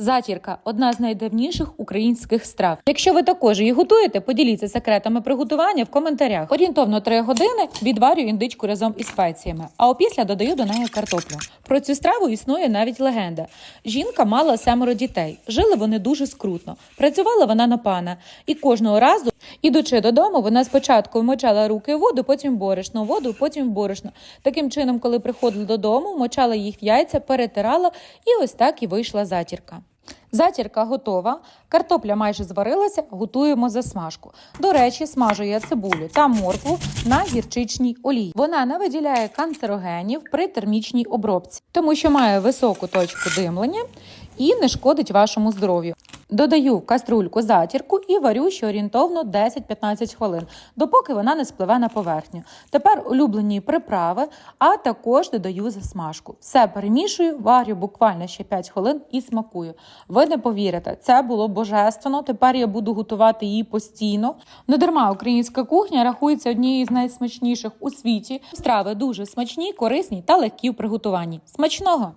Затірка одна з найдавніших українських страв. Якщо ви також її готуєте, поділіться секретами приготування в коментарях. Орієнтовно 3 години відварю індичку разом із спеціями, а опісля додаю до неї картоплю. Про цю страву існує навіть легенда. Жінка мала семеро дітей. Жили вони дуже скрутно. Працювала вона на пана, і кожного разу, ідучи додому, вона спочатку вмочала руки в воду, потім борошно, воду, потім борошно. Таким чином, коли приходила додому, вмочала їх в яйця, перетирала, і ось так і вийшла затірка. Затірка готова, картопля майже зварилася, готуємо засмажку. До речі, смажу я цибулю та моркву на гірчичній олії. Вона не виділяє канцерогенів при термічній обробці, тому що має високу точку димлення і не шкодить вашому здоров'ю. Додаю в каструльку затірку і варю ще орієнтовно 10-15 хвилин, допоки вона не спливе на поверхню. Тепер улюблені приправи, а також додаю засмажку. Все перемішую, варю буквально ще 5 хвилин і смакую. Ви не повірите, це було божественно. Тепер я буду готувати її постійно. Недарма українська кухня рахується однією з найсмачніших у світі. Страви дуже смачні, корисні та легкі в приготуванні. Смачного!